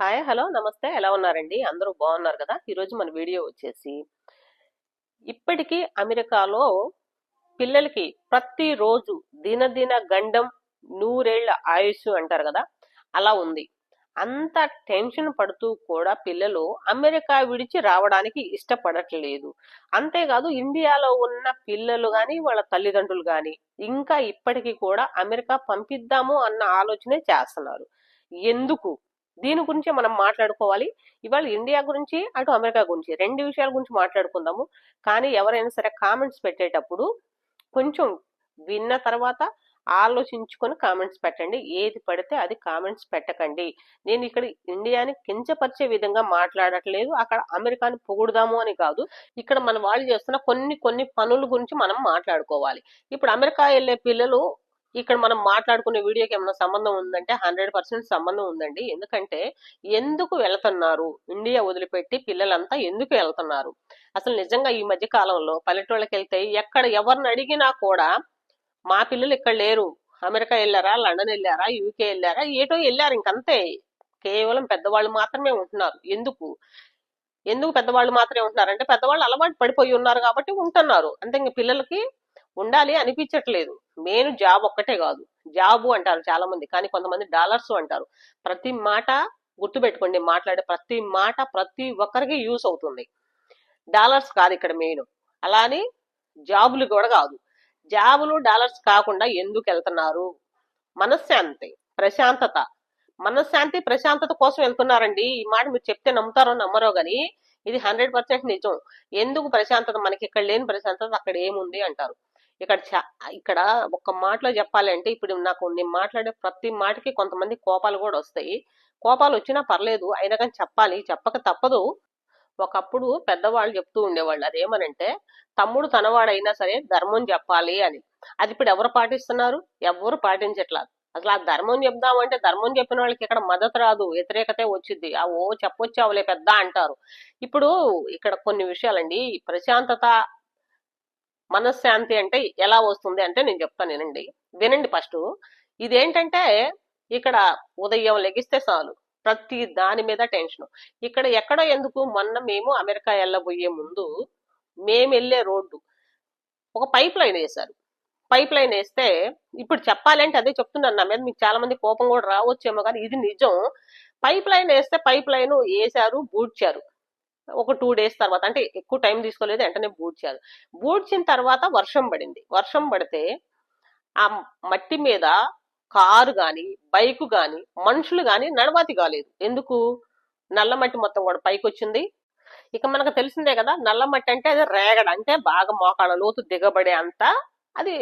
Hi hello నమస్తే. ఎలా ఉన్నారండి? అందరూ బాగున్నారు కదా? ఈరోజు మన వీడియో వచ్చేసి ఇప్పటికీ అమెరికాలో పిల్లలకి ప్రతిరోజు దినదిన గండం నూరేళ్ళ ఆయుష్ అంటారు కదా? అలా ఉంది. అంత టెన్షన్ పడుతూ కూడా పిల్లలు అమెరికా విడిచి రావడానికి ఇష్టపడట్లేదు. అంతేకాదు ఇండియాలో ఉన్న పిల్లలు కానీ వాళ్ళ తల్లిదండ్రులు కానీ ఇంకా ఇప్పటికీ కూడా అమెరికా పంపిద్దాము అన్న ఆలోచనే చేస్తున్నారు. ఎందుకు? దీని గురించి మనం మాట్లాడుకోవాలి. ఇవాళ ఇండియా గురించి అటు అమెరికా గురించి రెండు విషయాల గురించి మాట్లాడుకుందాము. కానీ ఎవరైనా సరే కామెంట్స్ పెట్టేటప్పుడు కొంచెం విన్న తర్వాత ఆలోచించుకొని కామెంట్స్ పెట్టండి. ఏది పడితే అది కామెంట్స్ పెట్టకండి. నేను ఇక్కడ ఇండియాని కించపరిచే విధంగా మాట్లాడట్లేదు. అక్కడ అమెరికాని పొగుడుదాము అని కాదు. ఇక్కడ మన వాళ్ళు చేస్తున్న కొన్ని కొన్ని పనుల గురించి మనం మాట్లాడుకోవాలి. ఇప్పుడు అమెరికా వెళ్ళే పిల్లలు ఇక్కడ మనం మాట్లాడుకునే వీడియోకి ఏమైనా సంబంధం ఉందంటే హండ్రెడ్ పర్సెంట్ సంబంధం ఉందండి. ఎందుకంటే ఎందుకు వెళ్తున్నారు? ఇండియా వదిలిపెట్టి పిల్లలంతా ఎందుకు వెళ్తున్నారు? అసలు నిజంగా ఈ మధ్య కాలంలో పల్లెటూళ్ళకి వెళ్తే ఎక్కడ ఎవరిని అడిగినా కూడా మా పిల్లలు ఇక్కడ లేరు. అమెరికా వెళ్ళారా? లండన్ వెళ్ళారా? యూకే వెళ్ళారా? ఏటో వెళ్ళారు ఇంకంతే. కేవలం పెద్దవాళ్ళు మాత్రమే ఉంటున్నారు. ఎందుకు? ఎందుకు పెద్దవాళ్ళు మాత్రమే ఉంటున్నారు? అంటే పెద్దవాళ్ళు అలవాటు పడిపోయి ఉన్నారు కాబట్టి ఉంటున్నారు. అంతే ఇంక పిల్లలకి ఉండాలి అనిపించట్లేదు. మెయిన్ జాబ్ ఒక్కటే కాదు. జాబు అంటారు చాలా మంది కానీ కొంతమంది డాలర్స్ అంటారు. ప్రతి మాట గుర్తుపెట్టుకోండి మాట్లాడే ప్రతి మాట ప్రతి ఒక్కరికి యూస్ అవుతుంది. డాలర్స్ కాదు ఇక్కడ మెయిన్. అలానే జాబులు కూడా కాదు. జాబులు డాలర్స్ కాకుండా ఎందుకు వెళ్తున్నారు? మనశ్శాంతి ప్రశాంతత. మనశ్శాంతి ప్రశాంతత కోసం వెళ్తున్నారండి. ఈ మాట మీరు చెప్తే నమ్ముతారో నమ్మరో కానీ ఇది హండ్రెడ్ పర్సెంట్ నిజం. ఎందుకు ప్రశాంతత? మనకి ఇక్కడ లేని ప్రశాంతత అక్కడ ఏముంది అంటారు. ఇక్కడ ఇక్కడ ఒక మాటలో చెప్పాలంటే ఇప్పుడు నాకు నేను మాట్లాడే ప్రతి మాటకి కొంతమంది కోపాలు కూడా వస్తాయి. కోపాలు వచ్చినా పర్లేదు అయినా కానీ చెప్పాలి. చెప్పక తప్పదు. ఒకప్పుడు పెద్దవాళ్ళు చెప్తూ ఉండేవాళ్ళు. అదేమనంటే తమ్ముడు తనవాడైనా సరే ధర్మం చెప్పాలి అని. అది ఇప్పుడు ఎవరు పాటిస్తున్నారు? ఎవరు పాటించట్లా అసలు ఆ ధర్మం చెప్దామంటే ధర్మం చెప్పిన వాళ్ళకి ఇక్కడ మద్దతు రాదు. వ్యతిరేకతే వచ్చింది ఆ ఓ చెప్పొచ్చావులే పెద్ద అంటారు. ఇప్పుడు ఇక్కడ కొన్ని విషయాలండి. ప్రశాంతత మనశ్శాంతి అంటే ఎలా వస్తుంది అంటే నేను చెప్తాను వినండి. వినండి ఫస్ట్ ఇదేంటంటే ఇక్కడ ఉదయం లెగిస్తే చాలు. ప్రతి దాని మీద టెన్షన్ ఇక్కడ ఎక్కడ ఎందుకు మొన్న మేము అమెరికా వెళ్ళబోయే ముందు మేము వెళ్ళే రోడ్డు ఒక పైప్ లైన్ వేశారు. పైప్ లైన్ వేస్తే ఇప్పుడు చెప్పాలంటే అదే చెప్తున్నాను. నా మీద మీకు చాలా మంది కోపం కూడా రావచ్చేమో కానీ ఇది నిజం. పైప్ లైన్ వేస్తే పైప్ లైన్ వేశారు బూడ్చారు. ఒక టూ డేస్ తర్వాత అంటే ఎక్కువ టైం తీసుకోలేదు వెంటనే బూడ్చారు బూడ్చిన తర్వాత వర్షం పడింది. వర్షం పడితే ఆ మట్టి మీద కారు కానీ బైక్ కానీ మనుషులు కానీ నడవాతి కాలేదు. ఎందుకు? నల్ల మట్టి మొత్తం కూడా పైకి వచ్చింది. ఇక మనకు తెలిసిందే కదా నల్ల మట్టి అంటే అది రేగడ అంటే బాగా మోకాళ్ళ లోతు దిగబడే అంత అది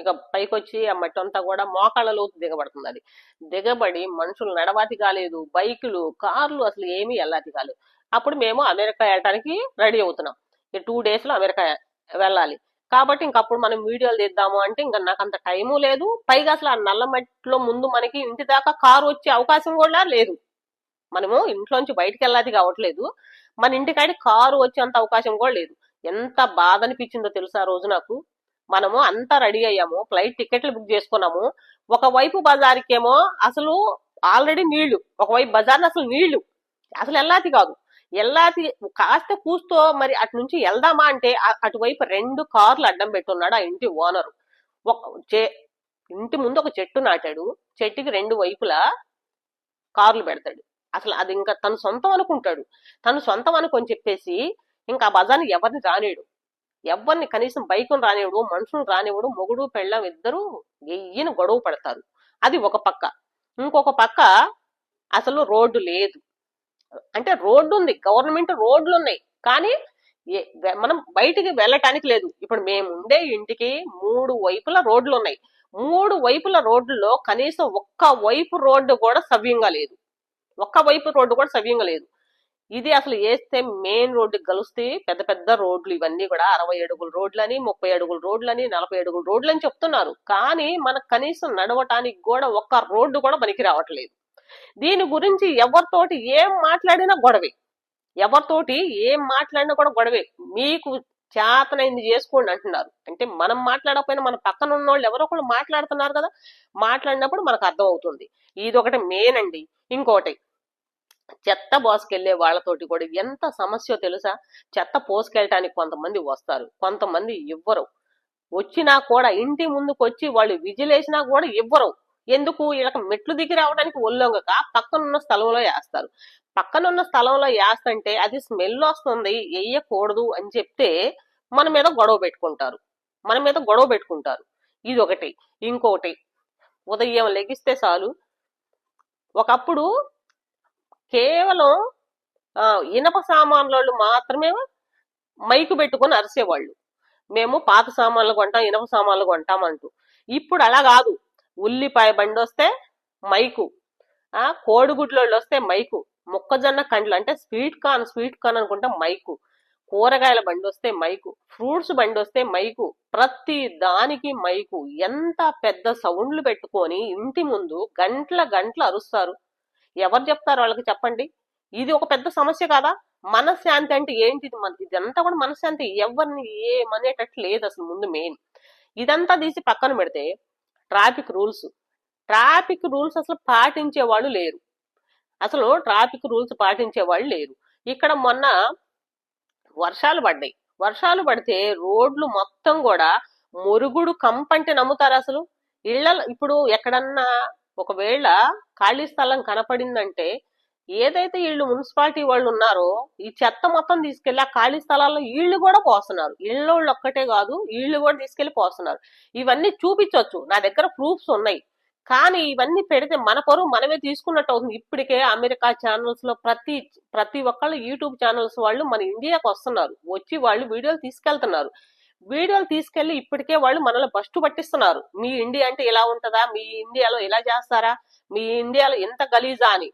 ఇక పైకి వచ్చి ఆ మట్టి అంతా కూడా మోకాళ్ళ దిగబడుతుంది అది దిగబడి మనుషులు నడవాతి కాలేదు. బైకులు కార్లు అసలు ఏమీ వెళ్ళాతి కాలేదు. అప్పుడు మేము అమెరికా వెళ్ళడానికి రెడీ అవుతున్నాం. ఈ టూ డేస్లో అమెరికా వెళ్ళాలి. కాబట్టి ఇంకప్పుడు మనం వీడియోలు తీద్దాము అంటే ఇంకా నాకు అంత టైము లేదు. పైగా అసలు ఆ నల్ల మట్టిలో ముందు మనకి ఇంటి దాకా కారు వచ్చే అవకాశం కూడా లేదు. మనము ఇంట్లోంచి బయటికి వెళ్ళాది కావట్లేదు. మన ఇంటికాడి కారు వచ్చేంత అవకాశం కూడా లేదు. ఎంత బాధ అనిపించిందో తెలుసా రోజు నాకు? మనము అంతా రెడీ అయ్యాము. ఫ్లైట్ టికెట్లు బుక్ చేసుకున్నాము. ఒకవైపు బజార్కేమో అసలు ఆల్రెడీ నీళ్ళు. ఒకవైపు బజార్ అసలు నీళ్ళు. అసలు ఎల్లాతి కాదు. ఎల్లాతి కాస్త కూస్తో మరి అటు నుంచి వెళ్దామా అంటే అటువైపు రెండు కార్లు అడ్డం పెట్టున్నాడు ఆ ఇంటి ఓనరు. ఒక ఇంటి ముందు ఒక చెట్టు నాటాడు. చెట్టుకి రెండు వైపులా కార్లు పెడతాడు. అసలు అది ఇంకా తను సొంతం అనుకుంటాడు. తను సొంతం అనుకొని చెప్పేసి ఇంకా ఆ బజార్ని ఎవరిని రానేడు ఎవరిని కనీసం బైకును రానివ్వడు మనుషులు రానివ్వడు మొగుడు పెళ్ళం ఇద్దరు ఎయ్యని గొడవ పడతారు. అది ఒక పక్క. ఇంకొక పక్క అసలు రోడ్డు లేదు. అంటే రోడ్డు ఉంది గవర్నమెంట్ రోడ్లు ఉన్నాయి కానీ ఏ- మనం బయటికి వెళ్ళటానికి లేదు. ఇప్పుడు మేము ఉండే ఇంటికి మూడు వైపుల రోడ్లు ఉన్నాయి మూడు వైపుల రోడ్లలో కనీసం ఒక్క వైపు రోడ్డు కూడా సవ్యంగా లేదు. ఒక్క వైపు రోడ్డు కూడా సవ్యంగా లేదు. ఇది అసలు వేస్తే మెయిన్ రోడ్డు కలుస్తే పెద్ద పెద్ద రోడ్లు ఇవన్నీ కూడా అరవై అడుగుల రోడ్లని ముప్పై అడుగుల రోడ్లని నలభై అడుగుల రోడ్లు అని చెప్తున్నారు. కానీ మనకు కనీసం నడవటానికి కూడా ఒక్క రోడ్డు కూడా పనికి రావట్లేదు. దీని గురించి ఎవరితోటి ఏం మాట్లాడినా గొడవే. ఎవరితోటి ఏం మాట్లాడినా కూడా గొడవే. మీకు చేతనైంది చేసుకోండి అంటున్నారు. అంటే మనం మాట్లాడకపోయినా మన పక్కన ఉన్న వాళ్ళు ఎవరో ఒకళ్ళు మాట్లాడుతున్నారు కదా. మాట్లాడినప్పుడు మనకు అర్థం అవుతుంది ఇది ఒకటి మెయిన్ అండి. ఇంకోటి చెత్త పోసుకెళ్ళే వాళ్ళతోటి కూడా ఎంత సమస్య తెలుసా? చెత్త పోసుకెళ్ళటానికి కొంతమంది వస్తారు. కొంతమంది ఇవ్వరు. వచ్చినా కూడా ఇంటి ముందుకు వచ్చి వాళ్ళు విజిలేసినా కూడా ఇవ్వరు. ఎందుకు? వీళ్ళకి మెట్లు దిగి రావడానికి ఒళ్ళొంగక పక్కనున్న స్థలంలో వేస్తారు పక్కనున్న స్థలంలో వేస్తంటే అది స్మెల్ వస్తుంది వేయకూడదు అని చెప్తే మన మీద గొడవ పెట్టుకుంటారు. మన మీద గొడవ పెట్టుకుంటారు. ఇది ఒకటి ఇంకొకటి ఉదయం లెగిస్తే చాలు. ఒకప్పుడు కేవలం ఇనప సామాన్లు మాత్రమే మైకు పెట్టుకొని అరిసేవాళ్ళు. మేము పాత సామాన్లు కొంటాం ఇనప సామాన్లు కొంటాం అంటూ. ఇప్పుడు అలా కాదు. ఉల్లిపాయ బండి వస్తే మైకు కోడిగుడ్లోళ్ళు వస్తే మైకు. మొక్కజొన్న కండ్లు అంటే స్వీట్ కార్న్ స్వీట్ కార్న్ అనుకుంటే మైకు. కూరగాయల బండి వస్తే మైకు. ఫ్రూట్స్ బండి వస్తే మైకు. ప్రతి దానికి మైకు. ఎంత పెద్ద సౌండ్లు పెట్టుకొని ఇంటి ముందు గంటల గంటలు అరుస్తారు. ఎవరు చెప్తారు వాళ్ళకి చెప్పండి? ఇది ఒక పెద్ద సమస్య కాదా? మనశ్శాంతి అంటే ఏంటిది మన ఇదంతా కూడా మనశ్శాంతి. ఎవరిని ఏమనేటట్టు లేదు అసలు ముందు మెయిన్ ఇదంతా తీసి పక్కన పెడితే ట్రాఫిక్ రూల్స్ ట్రాఫిక్ రూల్స్ అసలు పాటించే వాళ్ళు లేరు. అసలు ట్రాఫిక్ రూల్స్ పాటించే వాళ్ళు లేరు. ఇక్కడ మొన్న వర్షాలు పడ్డాయి. వర్షాలు పడితే రోడ్లు మొత్తం కూడా మురుగుడు కంపంటే నమ్ముతారు అసలు? ఇళ్ళ ఇప్పుడు ఎక్కడన్నా ఒకవేళ ఖాళీ స్థలం కనపడిందంటే ఏదైతే వీళ్ళు మున్సిపాలిటీ వాళ్ళు ఉన్నారో ఈ చెత్త మొత్తం తీసుకెళ్ళి ఆ ఖాళీ స్థలాల్లో వీళ్ళు కూడా పోస్తున్నారు. ఇళ్ళోళ్ళు ఒక్కటే కాదు వీళ్ళు కూడా తీసుకెళ్ళి పోస్తున్నారు. ఇవన్నీ చూపించవచ్చు నా దగ్గర ప్రూఫ్స్ ఉన్నాయి. కానీ ఇవన్నీ పెడితే మన పరువు మనమే తీసుకున్నట్టు అవుతుంది. ఇప్పటికే అమెరికా ఛానల్స్లో ప్రతి ప్రతి ఒక్కళ్ళు యూట్యూబ్ ఛానల్స్ వాళ్ళు మన ఇండియాకి వస్తున్నారు. వచ్చి వాళ్ళు వీడియోలు తీసుకెళ్తున్నారు. వీడియోలు తీసుకెళ్ళి ఇప్పటికే వాళ్ళు మనల్ని బస్టు పట్టిస్తున్నారు. మీ ఇండియా అంటే ఇలా ఉంటుందా? మీ ఇండియాలో ఇలా చేస్తారా? మీ ఇండియాలో ఎంత గలీజా అని.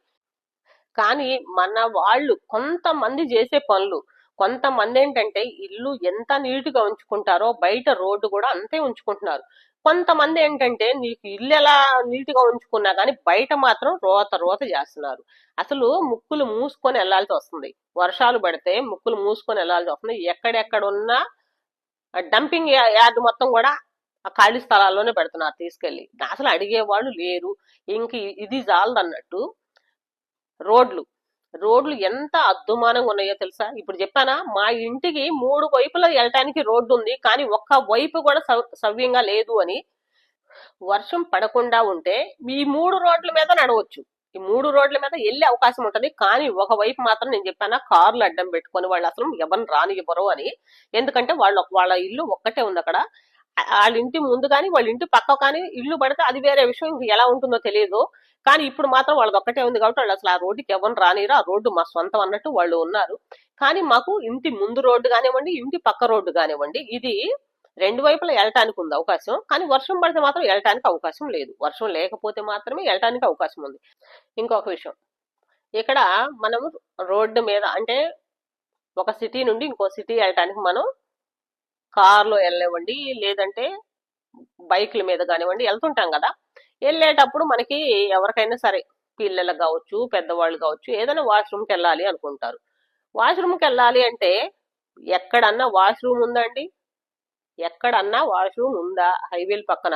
కానీ మన వాళ్ళు కొంతమంది చేసే పనులు కొంతమంది ఏంటంటే ఇల్లు ఎంత నీట్గా ఉంచుకుంటారో బయట రోడ్డు కూడా అంతే ఉంచుకుంటున్నారు. కొంతమంది ఏంటంటే నీకు ఇల్లు ఎలా నీట్గా ఉంచుకున్నా కానీ బయట మాత్రం రోత రోత చేస్తున్నారు. అసలు ముక్కులు మూసుకొని వెళ్ళాల్సి వస్తుంది. వర్షాలు పడితే ముక్కులు మూసుకొని వెళ్ళాల్సి వస్తుంది. ఎక్కడెక్కడ ఉన్నా డంపింగ్ యార్డ్ మొత్తం కూడా ఆ ఖాళీ స్థలాల్లోనే పెడుతున్నారు తీసుకెళ్ళి. అసలు అడిగే వాళ్ళు లేరు. ఇంక ఇది జాలదన్నట్టు రోడ్లు. రోడ్లు ఎంత అద్దుమానంగా ఉన్నాయో తెలుసా? ఇప్పుడు చెప్పానా మా ఇంటికి మూడు వైపులా వెళ్ళటానికి రోడ్డు ఉంది కానీ ఒక్క వైపు కూడా సవ్యంగా లేదు అని వర్షం పడకుండా ఉంటే ఈ మూడు రోడ్ల మీద నడవచ్చు. ఈ మూడు రోడ్ల మీద వెళ్ళే అవకాశం ఉంటుంది. కానీ ఒక వైపు మాత్రం నేను చెప్పాను కార్లు అడ్డం పెట్టుకొని వాళ్ళు అసలు ఎవరిని రానివ్వరు అని. ఎందుకంటే వాళ్ళు వాళ్ళ ఇల్లు ఒక్కటే ఉంది అక్కడ. వాళ్ళ ఇంటి ముందు కానీ వాళ్ళ ఇంటి పక్క కానీ ఇల్లు పడితే అది వేరే విషయం. ఎలా ఉంటుందో తెలియదు. కానీ ఇప్పుడు మాత్రం వాళ్ళది ఒక్కటే ఉంది కాబట్టి వాళ్ళు అసలు ఆ రోడ్డుకి ఎవరు రానిరు ఆ రోడ్డు మా సొంతం అన్నట్టు వాళ్ళు ఉన్నారు. కానీ మాకు ఇంటి ముందు రోడ్డు కానివ్వండి ఇంటి పక్క రోడ్డు కానివ్వండి ఇది రెండు వైపులా వెళ్ళటానికి ఉంది అవకాశం. కానీ వర్షం పడితే మాత్రం వెళ్ళటానికి అవకాశం లేదు. వర్షం లేకపోతే మాత్రమే వెళ్ళటానికి అవకాశం ఉంది. ఇంకొక విషయం. ఇక్కడ మనం రోడ్డు మీద అంటే ఒక సిటీ నుండి ఇంకో సిటీ వెళ్ళటానికి మనం కార్లో వెళ్ళనివ్వండి లేదంటే బైక్ల మీద కానివ్వండి వెళ్తుంటాం కదా. వెళ్ళేటప్పుడు మనకి ఎవరికైనా సరే పిల్లలకు కావచ్చు పెద్దవాళ్ళు కావచ్చు ఏదైనా వాష్రూమ్కి వెళ్ళాలి అనుకుంటారు. వాష్రూమ్కి వెళ్ళాలి అంటే ఎక్కడన్నా వాష్రూమ్ ఉందండి? ఎక్కడన్నా వాష్రూమ్ ఉందా? హైవేల పక్కన.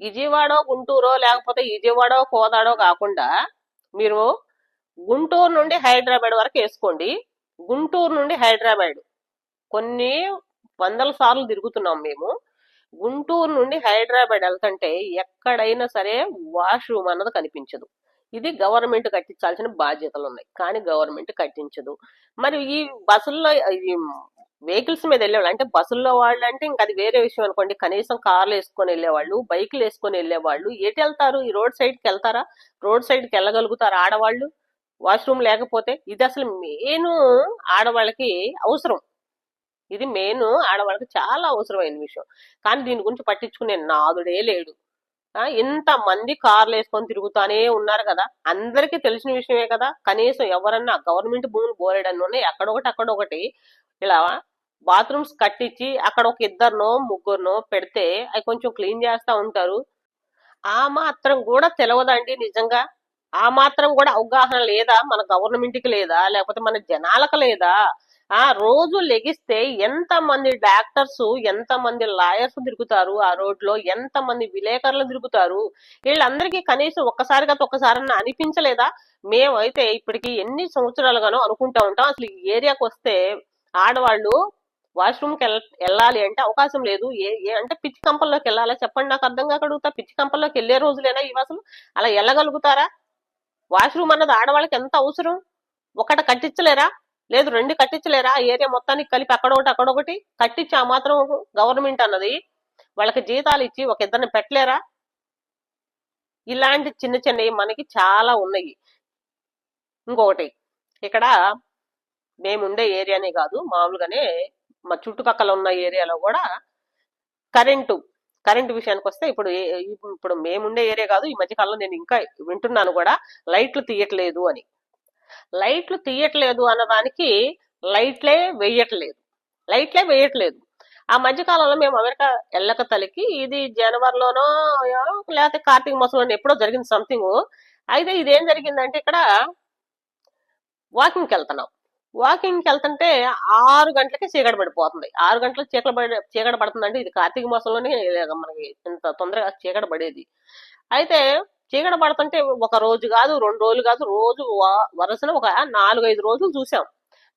విజయవాడ గుంటూరో లేకపోతే విజయవాడో కోదాడో కాకుండా మీరు గుంటూరు నుండి హైదరాబాద్ వరకు వేసుకోండి. గుంటూరు నుండి హైదరాబాద్. కొన్ని వందల సార్లు తిరుగుతున్నాం మేము. గుంటూరు నుండి హైదరాబాద్ వెళ్తుంటే ఎక్కడైనా సరే వాష్రూమ్ అన్నది కనిపించదు. ఇది గవర్నమెంట్ కట్టించాల్సిన బాధ్యతలు ఉన్నాయి. కానీ గవర్నమెంట్ కట్టించదు. మరి ఈ బస్సుల్లో వెహికల్స్ మీద వెళ్ళేవాళ్ళు. అంటే బస్సుల్లో వాళ్ళు అంటే ఇంకా అది వేరే విషయం అనుకోండి. కనీసం కార్లు వేసుకొని వెళ్ళేవాళ్ళు బైక్లు వేసుకొని వెళ్ళేవాళ్ళు. ఎటు వెళ్తారు? ఈ రోడ్ సైడ్కి వెళ్తారా? రోడ్ సైడ్కి వెళ్ళగలుగుతారా ఆడవాళ్ళు? వాష్రూమ్ లేకపోతే? ఇది అసలు మెయిన్ ఆడవాళ్ళకి అవసరం. ఇది మెయిన్ ఆడవాళ్ళకి చాలా అవసరమైన విషయం. కానీ దీని గురించి పట్టించుకునే నాదుడే లేడు. ఇంత మంది కార్లు వేసుకొని తిరుగుతానే ఉన్నారు కదా. అందరికీ తెలిసిన విషయమే కదా. కనీసం ఎవరన్నా గవర్నమెంట్ భూములు బోలేడని ఉన్నాయి. అక్కడొకటి అక్కడొకటి. ఇలా బాత్రూమ్స్ కట్టించి అక్కడ ఒక ఇద్దరినో ముగ్గురునో పెడితే అవి కొంచెం క్లీన్ చేస్తా ఉంటారు. ఆ మాత్రం కూడా తెలియదండి నిజంగా. ఆ మాత్రం కూడా అవగాహన లేదా? మన గవర్నమెంట్కి లేదా? లేకపోతే మన జనాలకు లేదా? ఆ రోజు లెగిస్తే ఎంత మంది డాక్టర్స్ ఎంత మంది లాయర్స్ తిరుగుతారు ఆ రోడ్లో ఎంత మంది విలేకరులు తిరుగుతారు? వీళ్ళందరికీ కనీసం ఒక్కసారి గత అనిపించలేదా? మేమైతే ఇప్పటికి ఎన్ని సంవత్సరాలుగానో అనుకుంటా ఉంటాం. అసలు ఈ ఏరియాకి వస్తే ఆడవాళ్ళు వాష్రూమ్కి వెళ్ళాలి అంటే అవకాశం లేదు. ఏ ఏ అంటే పిచ్చి కంపల్లోకి వెళ్ళాలా? చెప్పండి నాకు అర్థం కాకడుగుతా పిచ్చి కంపల్లోకి వెళ్ళే రోజులేనా ఇవి అసలు? అలా వెళ్ళగలుగుతారా? వాష్రూమ్ అన్నది ఆడవాళ్ళకి ఎంత అవసరం? ఒకటి కట్టించలేరా? లేదు రెండు కట్టించలేరా? ఏరియా మొత్తానికి కలిపి అక్కడొకటి అక్కడొకటి కట్టించి ఆ మాత్రం గవర్నమెంట్ అన్నది. వాళ్ళకి జీతాలు ఇచ్చి ఒక ఇద్దరిని పెట్టలేరా? ఇలాంటి చిన్న చిన్నవి మనకి చాలా ఉన్నాయి. ఇంకొకటి ఇక్కడ మేముండే ఏరియానే కాదు. మామూలుగానే మా చుట్టుపక్కల ఉన్న ఏరియాలో కూడా కరెంటు కరెంటు విషయానికి వస్తే ఇప్పుడు ఇప్పుడు మేముండే ఏరియా కాదు. ఈ మధ్యకాలంలో నేను ఇంకా వింటున్నాను కూడా. లైట్లు తీయట్లేదు అని. లైట్లు తీయట్లేదు అన్నదానికి లైట్లే వేయట్లేదు. లైట్లే వేయట్లేదు. ఆ మధ్యకాలంలో మేము అమెరికా ఎల్లక తలికి ఇది జనవరిలోనో లేకపోతే కార్తీక మాసంలోనో ఎప్పుడో జరిగింది సంథింగ్. అయితే ఇదేం జరిగిందంటే ఇక్కడ వాకింగ్కి వెళ్తున్నాం. వాకింగ్కి వెళ్తుంటే ఆరు గంటలకి చీకట పడిపోతుంది. ఆరు గంటలకు చీకట పడి పడుతుంది పడుతుందంటే ఇది కార్తీక మాసంలోనే మనకి ఇంత తొందరగా చీకట పడేది. అయితే చీకట పడుతుంటే ఒక రోజు కాదు రెండు రోజులు కాదు రోజు వ- వరుసన ఒక నాలుగైదు రోజులు చూసాం.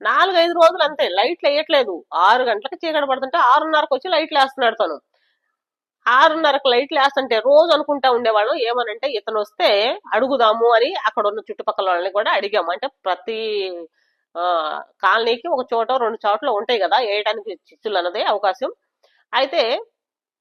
నాలుగైదు రోజులు అంతే లైట్లు వేయట్లేదు. ఆరు గంటలకు చీకట పడుతుంటే ఆరున్నరకు వచ్చి లైట్లు వేస్తున్నాడు తను. ఆరున్నరకు లైట్లు వేస్తుంటే రోజు అనుకుంటా ఉండేవాళ్ళం ఏమనంటే ఇతను వస్తే అడుగుదాము అని అక్కడ ఉన్న చుట్టుపక్కల వాళ్ళని కూడా అడిగాము. అంటే ప్రతి కాలనీకి ఒక చోట రెండు చోట్ల ఉంటాయి కదా వేయడానికి చిచ్చులు అన్నదే అవకాశం. అయితే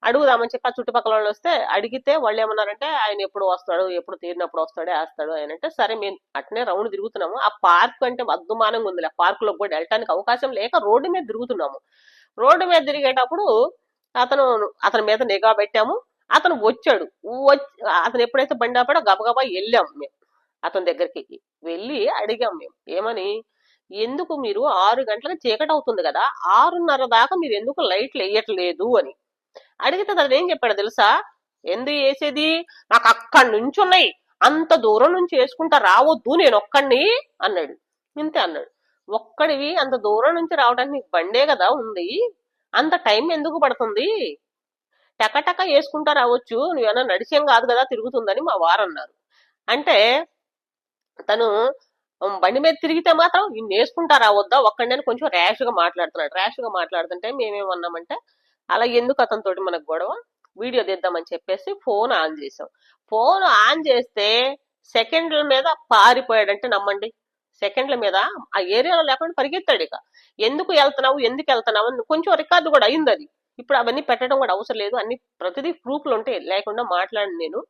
అడుగుదామని చెప్పి ఆ చుట్టుపక్కల వాళ్ళు వస్తే అడిగితే వాళ్ళు ఏమన్నారంటే ఆయన ఎప్పుడు వస్తాడు ఎప్పుడు తీరినప్పుడు వస్తాడు వేస్తాడు ఆయన అంటే సరే మేము అట్నే రౌండ్ తిరుగుతున్నాము. ఆ పార్క్ అంటే అద్దుమానంగా ఉంది ఆ పార్క్లో కూడా వెళ్ళటానికి అవకాశం లేక రోడ్డు మీద తిరుగుతున్నాము. రోడ్డు మీద తిరిగేటప్పుడు అతను అతని మీద నిఘా పెట్టాము. అతను వచ్చాడు. వచ్చి అతను ఎప్పుడైతే బండి ఆపాడో గబగబా వెళ్ళాము మేము. అతని దగ్గరికి వెళ్ళి అడిగాం మేము. ఏమని? ఎందుకు మీరు ఆరు గంటలకు చీకటి అవుతుంది కదా? ఆరున్నర దాకా మీరు ఎందుకు లైట్లు వేయట్లేదు అని. అడిగితే తను ఏం చెప్పాడు తెలుసా? ఎందుకు వేసేది నాకు అక్కడి నుంచి ఉన్నాయి అంత దూరం నుంచి వేసుకుంటా రావద్దు నేను ఒక్కడిని అన్నాడు. ఇంతే అన్నాడు. ఒక్కడివి అంత దూరం నుంచి రావడానికి నీకు బండే కదా ఉంది. అంత టైం ఎందుకు పడుతుంది? టకటక వేసుకుంటా రావచ్చు. నువ్వేమన్నా నడిచేం కాదు కదా తిరుగుతుందని మా వారు అన్నారు అంటే తను బండి మీద తిరిగితే మాత్రం ఇన్ని వేసుకుంటా వద్దా? ఒక్కడని కొంచెం ర్యాష్గా మాట్లాడుతున్నాడు. ర్యాష్గా మాట్లాడుతుంటే మేమేమన్నామంటే అలా ఎందుకు అతనితోటి మనకు గొడవ? వీడియో తీద్దామని చెప్పేసి ఫోన్ ఆన్ చేసాం ఫోన్ ఆన్ చేస్తే సెకండ్ల మీద పారిపోయాడంటే నమ్మండి. సెకండ్ల మీద ఆ ఏరియాలో లేకుండా పరిగెత్తాడు ఇక. ఎందుకు వెళ్తున్నావు? ఎందుకు వెళ్తున్నావు? అని కొంచెం రికార్డు కూడా అయింది అది. ఇప్పుడు అవన్నీ పెట్టడం కూడా అవసరం లేదు. అన్ని ప్రతిదీ ప్రూఫ్లు ఉంటాయి లేకుండా మాట్లాడి నేను.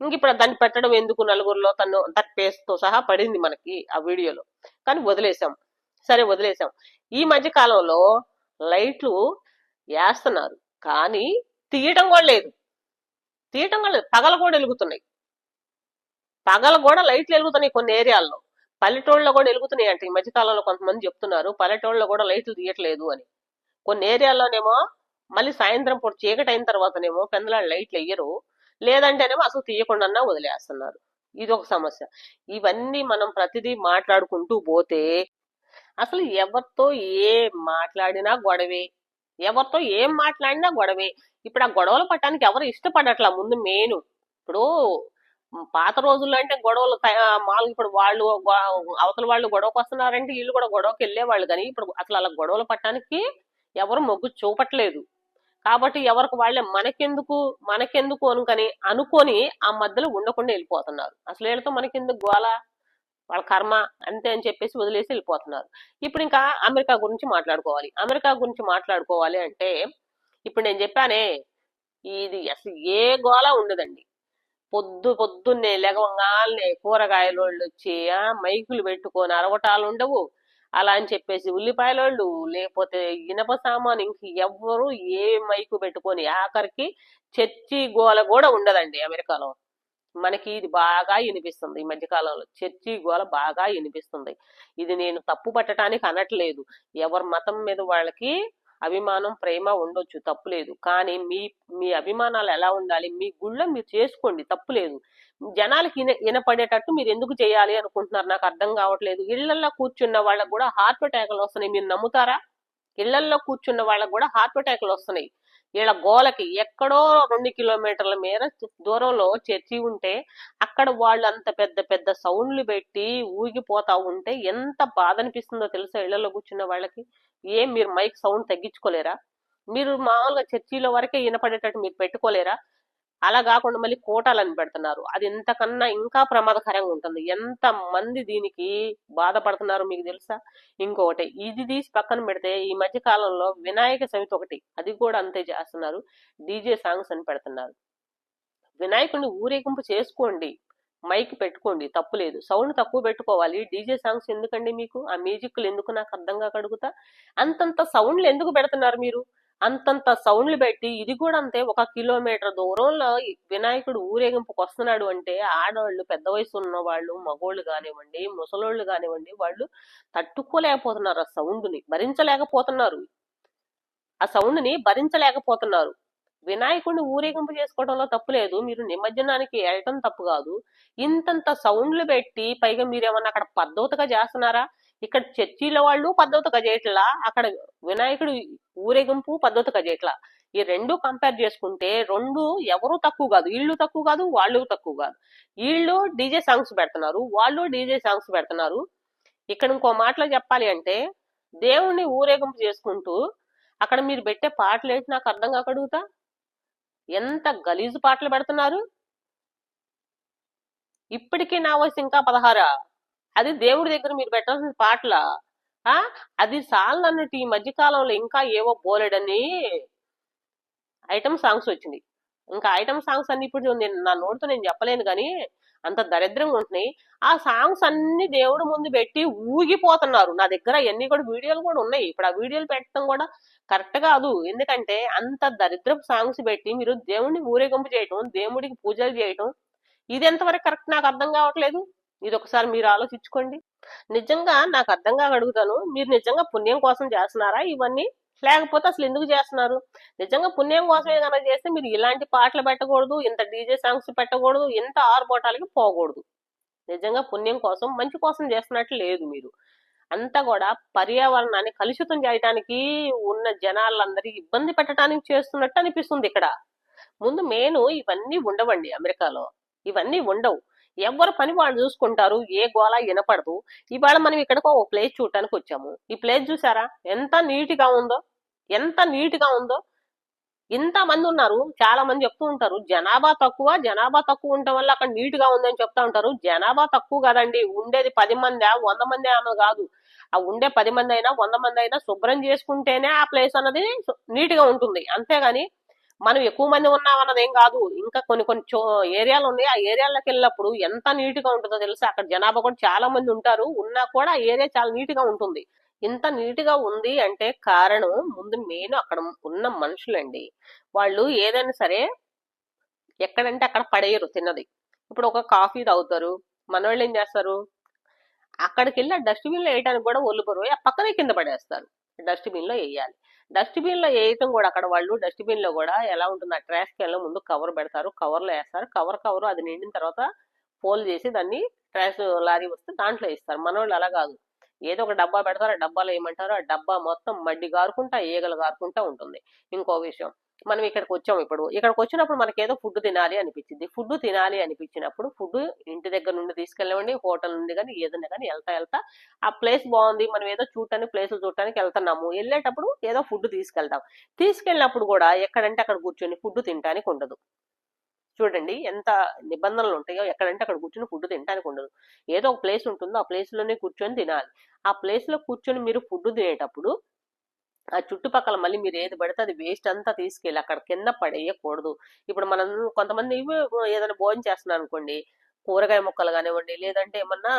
ఇంక ఇప్పుడు దాన్ని పెట్టడం ఎందుకు నలుగురిలో తను దట్ పేస్ట్తో సహా పడింది మనకి ఆ వీడియోలో. కానీ వదిలేసాం సరే వదిలేసాం ఈ మధ్య కాలంలో లైట్లు వేస్తున్నారు. కానీ తీయటం కూడా లేదు. తీయటం కూడా లేదు. పగల కూడా వెలుగుతున్నాయి. పగల కూడా లైట్లు వెలుగుతున్నాయి కొన్ని ఏరియాల్లో. పల్లెటూళ్ళలో కూడా వెలుగుతున్నాయి అంటే. ఈ మధ్య కాలంలో కొంతమంది చెప్తున్నారు పల్లెటూళ్ళలో కూడా లైట్లు తీయట్లేదు అని. కొన్ని ఏరియాల్లోనేమో మళ్ళీ సాయంత్రం పూట చీకటి అయిన తర్వాతనేమో పెందలాడు లైట్లు వేయరు. లేదంటేనేమో అసలు తీయకుండా వదిలేస్తున్నారు. ఇది ఒక సమస్య. ఇవన్నీ మనం ప్రతిదీ మాట్లాడుకుంటూ పోతే అసలు ఎవరితో ఏం మాట్లాడినా గొడవే. ఎవరితో ఏం మాట్లాడినా గొడవే. ఇప్పుడు ఆ గొడవలు పట్టడానికి ఎవరు ఇష్టపడట్లా? ముందు మెయిన్ ఇప్పుడు పాత రోజుల్లో అంటే గొడవలు మామూలుగా ఇప్పుడు వాళ్ళు అవతల వాళ్ళు గొడవకు వస్తున్నారంటే వీళ్ళు కూడా గొడవకి వెళ్ళేవాళ్ళు కానీ ఇప్పుడు అసలు అలా గొడవలు పట్టడానికి ఎవరు మొగ్గు చూపట్లేదు. కాబట్టి ఎవరికి వాళ్ళే మనకెందుకు మనకెందుకు అనుకని అనుకొని ఆ మధ్యలో ఉండకుండా వెళ్ళిపోతున్నారు. అసలు వీళ్ళతో మనకెందుకు గోల? వాళ్ళ కర్మ అంతే అని చెప్పేసి వదిలేసి వెళ్ళిపోతున్నారు. ఇప్పుడు ఇంకా అమెరికా గురించి మాట్లాడుకోవాలి. అమెరికా గురించి మాట్లాడుకోవాలి అంటే ఇప్పుడు నేను చెప్పానే ఇది అసలు ఏ గోల ఉండదండి. పొద్దు పొద్దున్నే లెగవంగానే కూరగాయలు వాళ్ళు వచ్చి ఆ, మైకులు పెట్టుకొని అరవటాలు ఉండవు. అలా అని చెప్పేసి ఉల్లిపాయలోళ్ళు లేకపోతే ఇనప సామాన్ ఇంక ఎవ్వరు ఏ మైకు పెట్టుకొని ఆఖరికి చర్చి గోల కూడా ఉండదండి అమెరికాలో. మనకి ఇది బాగా వినిపిస్తుంది ఈ మధ్య కాలంలో. చర్చి గోల బాగా వినిపిస్తుంది. ఇది నేను తప్పు పట్టడానికి అనట్లేదు. ఎవరి మతం మీద వాళ్ళకి అభిమానం ప్రేమ ఉండొచ్చు తప్పులేదు కానీ మీ మీ అభిమానాలు ఎలా ఉండాలి? మీ గుళ్ళో మీరు చేసుకోండి తప్పులేదు జనాలకి ఇన వినపడేటట్టు మీరు ఎందుకు చేయాలి అనుకుంటున్నారు? నాకు అర్థం కావట్లేదు. ఇళ్ళల్లో కూర్చున్న వాళ్ళకు కూడా హార్ట్ అటాక్లు వస్తున్నాయి. మీరు నమ్ముతారా? ఇళ్ళల్లో కూర్చున్న వాళ్ళకు కూడా హార్ట్ అటాక్లు వస్తున్నాయి. వీళ్ళ గోలకి ఎక్కడో రెండు కిలోమీటర్ల మేర దూరంలో చర్చి ఉంటే అక్కడ వాళ్ళు అంత పెద్ద పెద్ద సౌండ్లు పెట్టి ఊగిపోతా ఉంటే ఎంత బాధ అనిపిస్తుందో తెలుసా ఇళ్ళలో కూర్చున్న వాళ్ళకి? ఏం మీరు మైక్ సౌండ్ తగ్గించుకోలేరా? మీరు మామూలుగా చర్చిలో వరకే వినపడేటట్టు మీరు పెట్టుకోలేరా? అలా కాకుండా మళ్ళీ కోటాలని పెడుతున్నారు. అది ఎంతకన్నా ఇంకా ప్రమాదకరంగా ఉంటుంది. ఎంత మంది దీనికి బాధపడుతున్నారు మీకు తెలుసా? ఇంకొకటి ఇది తీసి పక్కన పెడితే ఈ మధ్య కాలంలో వినాయక చవితి ఒకటి అది కూడా అంతే చేస్తున్నారు. డీజే సాంగ్స్ అని పెడుతున్నారు. వినాయకుడిని ఊరేగింపు చేసుకోండి. మైక్ పెట్టుకోండి తప్పు లేదు. సౌండ్ తక్కువ పెట్టుకోవాలి. డీజే సాంగ్స్ ఎందుకండి మీకు? ఆ మ్యూజిక్లు ఎందుకు నాకు అర్థం కడుగుతా అంతంత సౌండ్లు ఎందుకు పెడుతున్నారు మీరు? అంతంత సౌండ్లు పెట్టి ఇది కూడా అంతే ఒక కిలోమీటర్ దూరంలో వినాయకుడు ఊరేగింపుకు వస్తున్నాడు అంటే ఆడవాళ్ళు పెద్ద వయసు ఉన్న వాళ్ళు మగోళ్ళు కానివ్వండి ముసలోళ్ళు కానివ్వండి వాళ్ళు తట్టుకోలేకపోతున్నారు ఆ సౌండ్ని భరించలేకపోతున్నారు. ఆ సౌండ్ని భరించలేకపోతున్నారు. వినాయకుడిని ఊరేగింపు చేసుకోవడంలో తప్పు లేదు మీరు నిమజ్జనానికి వెళ్ళటం తప్పు కాదు. ఇంతంత సౌండ్లు పెట్టి పైగా మీరేమన్నా అక్కడ పద్ధతిగా చేస్తున్నారా? ఇక్కడ చర్చిల వాళ్ళు పద్ధతిగా చేయట్లా అక్కడ వినాయకుడు ఊరేగింపు పద్ధతిగా చేయట్లా ఈ రెండు కంపేర్ చేసుకుంటే రెండు ఎవరు తక్కువ కాదు. వీళ్ళు తక్కువ కాదు వాళ్ళు తక్కువ కాదు. వీళ్ళు డీజే సాంగ్స్ పెడుతున్నారు వాళ్ళు డీజే సాంగ్స్ పెడుతున్నారు. ఇక్కడ ఇంకో మాటలో చెప్పాలి అంటే దేవుణ్ణి ఊరేగింపు చేసుకుంటూ అక్కడ మీరు పెట్టే పాటలు ఏంటి నాకు అర్థం కాక అడుగుతా? ఎంత గలీజు పాటలు పెడుతున్నారు? ఇప్పటికీ నా వయసు ఇంకా పదహారా? అది దేవుడి దగ్గర మీరు పెట్టాల్సిన పాటల? ఆ? అది సాల్ అన్నట్టు ఈ మధ్య కాలంలో ఇంకా ఏవో బోలెడని ఐటమ్ సాంగ్స్ వచ్చింది. ఇంకా ఐటమ్ సాంగ్స్ అన్ని ఇప్పుడు నేను నా నోటితో నేను చెప్పలేను కానీ అంత దరిద్రంగా ఉంటున్నాయి. ఆ సాంగ్స్ అన్ని దేవుడు ముందు పెట్టి ఊగిపోతున్నారు. నా దగ్గర ఎన్ని కూడా వీడియోలు కూడా ఉన్నాయి. ఇప్పుడు ఆ వీడియోలు పెట్టడం కూడా కరెక్ట్ కాదు. ఎందుకంటే అంత దరిద్రపు సాంగ్స్ పెట్టి మీరు దేవుడిని ఊరేగింపు చేయటం దేవుడికి పూజలు చేయటం ఇది ఎంతవరకు కరెక్ట్ నాకు అర్థం కావట్లేదు. ఇది ఒకసారి మీరు ఆలోచించుకోండి. నిజంగా నాకు అర్థం అడుగుతాను. మీరు నిజంగా పుణ్యం కోసం చేస్తున్నారా? ఇవన్నీ లేకపోతే అసలు ఎందుకు చేస్తున్నారు? నిజంగా పుణ్యం కోసమే కనుక చేస్తే మీరు ఇలాంటి పాటలు పెట్టకూడదు ఇంత డీజే సాంగ్స్ పెట్టకూడదు ఇంత ఆరుబోటాలకి పోకూడదు. నిజంగా పుణ్యం కోసం మంచి కోసం చేస్తున్నట్లు లేదు మీరు. అంతా కూడా పర్యావరణాన్ని కలుషితం చేయడానికి ఉన్న జనాలందరికీ ఇబ్బంది పెట్టడానికి చేస్తున్నట్టు అనిపిస్తుంది ఇక్కడ. ముందు మెయిన్ ఇవన్నీ ఉండవండి అమెరికాలో. ఇవన్నీ ఉండవు. ఎవరు పని వాళ్ళు చూసుకుంటారు ఏ గోళ వినపడదు. ఇవాళ మనం ఇక్కడికి ఒక ప్లేస్ చూడటానికి వచ్చాము. ఈ ప్లేస్ చూసారా ఎంత నీట్గా ఉందో ఎంత నీట్గా ఉందో. ఇంత మంది ఉన్నారు చాలా మంది చెప్తూ ఉంటారు జనాభా తక్కువ జనాభా తక్కువ ఉండటం వల్ల అక్కడ నీట్గా ఉందని చెప్తా ఉంటారు. జనాభా తక్కువ కదండి ఉండేది పది మంది వంద మంది అన్నది కాదు. ఆ ఉండే పది మంది అయినా వంద మంది అయినా శుభ్రం చేసుకుంటేనే ఆ ప్లేస్ అన్నది నీట్గా ఉంటుంది. అంతేగాని మనం ఎక్కువ మంది ఉన్నామన్నది ఏం కాదు. ఇంకా కొన్ని కొన్ని ఏరియాలు ఉన్నాయి. ఆ ఏరియాలకు వెళ్ళినప్పుడు ఎంత నీట్గా ఉంటుందో తెలుసా? అక్కడ జనాభా కూడా చాలా మంది ఉంటారు. ఉన్నా కూడా ఆ ఏరియా చాలా నీట్గా ఉంటుంది. ఇంత నీట్గా ఉంది అంటే కారణం ముందు మెయిన్ అక్కడ ఉన్న మనుషులండి. వాళ్ళు ఏదైనా సరే ఎక్కడంటే అక్కడ పడేయరు తిన్నది. ఇప్పుడు ఒక కాఫీ తాగుతారు. మనవాళ్ళు ఏం చేస్తారు? అక్కడికి వెళ్ళి ఆ డస్ట్బిన్లో వేయడానికి కూడా ఒళ్ళు ఆ పక్కనే కింద పడేస్తారు. డస్ట్బిన్లో వేయాలి. డస్ట్బిన్లో వేయటం కూడా అక్కడ వాళ్ళు డస్ట్బిన్లో కూడా ఎలా ఉంటుంది ఆ ట్రాష్ క్యాన్లో ముందు కవర్ పెడతారు కవర్లో వేస్తారు కవర్ కవర్ అది నిండిన తర్వాత ఫోల్డ్ చేసి దాన్ని ట్రాష్ లారీ వస్తే దాంట్లో వేస్తారు. మన అలా కాదు. ఏదో ఒక డబ్బా పెడతారు ఆ డబ్బాలో ఏమంటారు ఆ డబ్బా మొత్తం మడ్డి గారుకుంటా ఈగలు గారుకుంటా ఉంటుంది. ఇంకో విషయం మనం ఇక్కడికి వచ్చాం ఇప్పుడు. ఇక్కడికి వచ్చినప్పుడు మనకి ఏదో ఫుడ్ తినాలి అనిపించింది. ఫుడ్ తినాలి అనిపించినప్పుడు ఫుడ్ ఇంటి దగ్గర నుండి తీసుకెళ్ళవండి హోటల్ నుండి కానీ ఏదైనా కానీ వెళ్తా వెళ్తా. ఆ ప్లేస్ బాగుంది. మనం ఏదో చూడటానికి ప్లేస్ చూడటానికి వెళ్తున్నాము. వెళ్ళేటప్పుడు ఏదో ఫుడ్ తీసుకెళ్తాం. తీసుకెళ్ళినప్పుడు కూడా ఎక్కడంటే అక్కడ కూర్చొని ఫుడ్ తినడానికి ఉండదు. చూడండి ఎంత నిబంధనలు ఉంటాయో ఎక్కడంటే అక్కడ కూర్చొని ఫుడ్ తినడానికి ఉండదు. ఏదో ఒక ప్లేస్ ఉంటుందో ఆ ప్లేస్లోనే కూర్చొని తినాలి. ఆ ప్లేస్లో కూర్చొని మీరు ఫుడ్ తినేటప్పుడు ఆ చుట్టుపక్కల మళ్ళీ మీరు ఏది పడితే అది వేస్ట్ అంతా తీసుకెళ్ళి అక్కడ కింద పడేయకూడదు. ఇప్పుడు మనం కొంతమంది ఏదైనా భోజనం చేస్తున్నాను అనుకోండి కూరగాయ ముక్కలు కానివ్వండి లేదంటే ఏమన్నా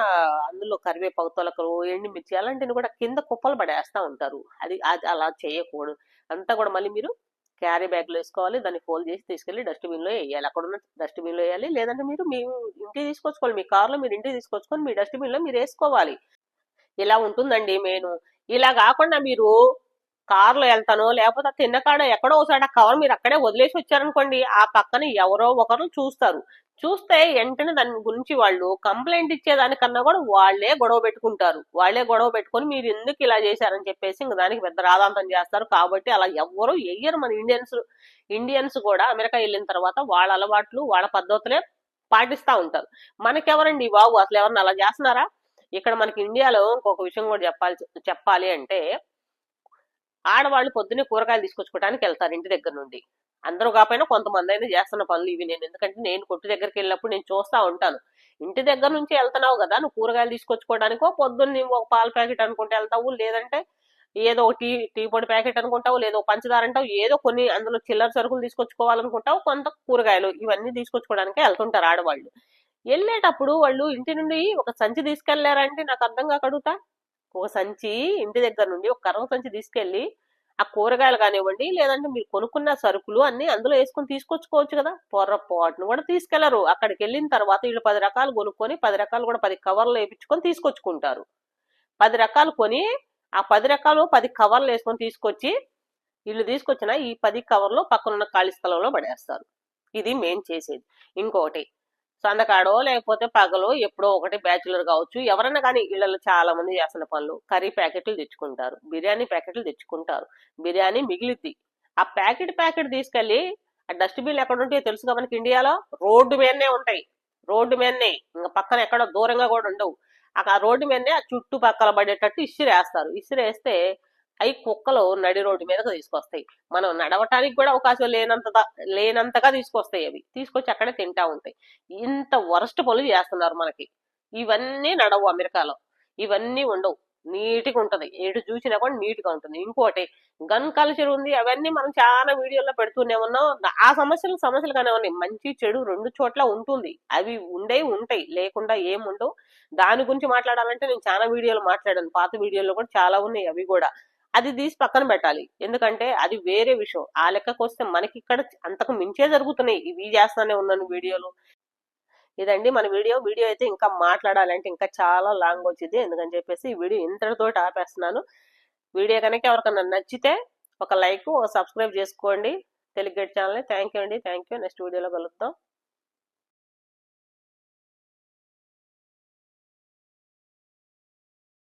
అందులో కరివేపాకు తొలకలు ఎండుమిర్చి అలాంటివి కూడా కింద కుప్పలు పడేస్తా ఉంటారు. అది అది అలా చేయకూడదు. అంతా కూడా మళ్ళీ మీరు క్యారీ బ్యాగ్లో వేసుకోవాలి దాన్ని ఫోల్డ్ చేసి తీసుకెళ్ళి డస్ట్బిన్లో వేయాలి. అక్కడ ఉన్న డస్ట్బిన్లో వేయాలి లేదంటే మీరు మీ ఇంటికి తీసుకొచ్చుకోవాలి. మీ కార్లో మీరు ఇంటికి తీసుకొచ్చుకొని మీ డస్ట్బిన్లో మీరు వేసుకోవాలి. ఇలా ఉంటుందండి మెయిన్ ఇలా కాకుండా మీరు కార్లో వెళ్తాను లేకపోతే తిన్నకాడ తిన్న కాడ ఎక్కడో ఒకసారి ఆ కవర్ మీరు అక్కడే వదిలేసి వచ్చారనుకోండి ఆ పక్కన ఎవరో ఒకరు చూస్తారు. చూస్తే వెంటనే దాని గురించి వాళ్ళు కంప్లైంట్ ఇచ్చేదానికన్నా కూడా వాళ్ళే గొడవ పెట్టుకుంటారు. వాళ్ళే గొడవ పెట్టుకొని మీరు ఎందుకు ఇలా చేశారని చెప్పేసి ఇంక దానికి పెద్ద రాదాంతం చేస్తారు. కాబట్టి అలా ఎవరు వెయ్యరు మన ఇండియన్స్ ఇండియన్స్ కూడా. అమెరికా వెళ్ళిన తర్వాత వాళ్ళ అలవాట్లు వాళ్ళ పద్ధతులే పాటిస్తా ఉంటారు. మనకెవరండి బాబు? అసలు ఎవరిని అలా చేస్తున్నారా? ఇక్కడ మనకి ఇండియాలో ఇంకొక విషయం కూడా చెప్పాలి చెప్పాలి అంటే ఆడవాళ్ళు పొద్దున్నే కూరగాయలు తీసుకొచ్చుకోవడానికి వెళ్తారు ఇంటి దగ్గర నుండి. అందరూ కాకపోయినా కొంతమంది అయినా చేస్తున్న పనులు ఇవి నేను. ఎందుకంటే నేను కొట్టు దగ్గరికి వెళ్ళినప్పుడు నేను చూస్తా ఉంటాను. ఇంటి దగ్గర నుంచి వెళ్తున్నావు కదా నువ్వు కూరగాయలు తీసుకొచ్చుకోవడానికో పొద్దున్న ఒక పాల ప్యాకెట్ అనుకుంటే వెళ్తావు లేదంటే ఏదో ఒక టీ టీ పొడి ప్యాకెట్ అనుకుంటావు లేదో పంచదార అంటావు ఏదో కొన్ని అందులో చిల్లర సరుకులు తీసుకొచ్చుకోవాలనుకుంటావు కొంత కూరగాయలు ఇవన్నీ తీసుకొచ్చుకోవడానికి వెళ్తుంటారు ఆడవాళ్ళు. వెళ్ళేటప్పుడు వాళ్ళు ఇంటి నుండి ఒక సంచి తీసుకెళ్ళారంటే నాకు అర్థం కడుగుతా ఒక సంచి ఇంటి దగ్గర నుండి ఒక కర్ర సంచి తీసుకెళ్ళి ఆ కూరగాయలు కానివ్వండి లేదంటే మీరు కొనుక్కున్న సరుకులు అన్ని అందులో వేసుకొని తీసుకొచ్చుకోవచ్చు కదా. పొర్రపాటును కూడా తీసుకెళ్ళరు. అక్కడికి వెళ్ళిన తర్వాత వీళ్ళు పది రకాలు కొనుక్కొని పది రకాలు కూడా పది కవర్లు వేయించుకొని తీసుకొచ్చుకుంటారు. పది రకాలు కొని ఆ పది రకాలు పది కవర్లు వేసుకొని తీసుకొచ్చి వీళ్ళు తీసుకొచ్చిన ఈ పది కవర్లు పక్కనున్న ఖాళీ స్థలంలో పడేస్తారు. ఇది మేం చేసేది. ఇంకొకటి సందకాడో లేకపోతే పగలో ఎప్పుడో ఒకటి బ్యాచులర్ కావచ్చు ఎవరైనా కానీ ఇళ్ళలో చాలా మంది చేస్తున్న పనులు కర్రీ ప్యాకెట్లు తెచ్చుకుంటారు బిర్యానీ ప్యాకెట్లు తెచ్చుకుంటారు బిర్యానీ మిగిలిద్ది. ఆ ప్యాకెట్ ప్యాకెట్ తీసుకెళ్ళి ఆ డస్ట్బిన్ ఎక్కడ ఉంటాయో తెలుసు కదా మనకి ఇండియాలో? రోడ్డు మీదనే ఉంటాయి. రోడ్డు మీదనే. ఇంకా పక్కన ఎక్కడో దూరంగా కూడా ఉండవు. ఆ రోడ్డు మీదనే ఆ చుట్టుపక్కల పడేటట్టు ఇసిరేస్తారు. ఇసిరేస్తే అవి కుక్కలు నడి రోడ్డు మీదకు తీసుకొస్తాయి. మనం నడవటానికి కూడా అవకాశం లేనంత లేనంతగా తీసుకొస్తాయి అవి. తీసుకొచ్చి అక్కడే తింటా ఉంటాయి. ఇంత వరస్ట్ పనులు చేస్తున్నారు మనకి. ఇవన్నీ నడవు అమెరికాలో. ఇవన్నీ ఉండవు. నీట్గా ఉంటుంది. ఎటు చూసినా కూడా నీట్గా ఉంటుంది. ఇంకోటి గన్ కల్చర్ ఉంది. అవన్నీ మనం చాలా వీడియోలో పెడుతూనే ఉన్నాం. ఆ సమస్యలు సమస్యలుగానే ఉన్నాయి మంచి చెడు రెండు చోట్ల ఉంటుంది. అవి ఉండే ఉంటాయి. లేకుండా ఏముండవు. దాని గురించి మాట్లాడాలంటే నేను చాలా వీడియోలు మాట్లాడాను. పాత వీడియోలో కూడా చాలా ఉన్నాయి అవి కూడా. అది తీసి పక్కన పెట్టాలి. ఎందుకంటే అది వేరే విషయం. ఆ లెక్కకు వస్తే మనకి ఇక్కడ అంతకు మించే జరుగుతున్నాయి. ఇవి చేస్తానే ఉన్నాను వీడియోలు. ఇదండి మన వీడియో. వీడియో అయితే ఇంకా మాట్లాడాలంటే ఇంకా చాలా లాంగ్ వచ్చింది. ఎందుకని చెప్పేసి ఈ వీడియో ఇంతటితోటి ఆపేస్తున్నాను. వీడియో కనుక ఎవరికన్నా నచ్చితే ఒక లైక్ ఒక సబ్స్క్రైబ్ చేసుకోండి. Telugu get channel thank you అండి. థ్యాంక్ యూ నెక్స్ట్ వీడియోలో కలుద్దాం.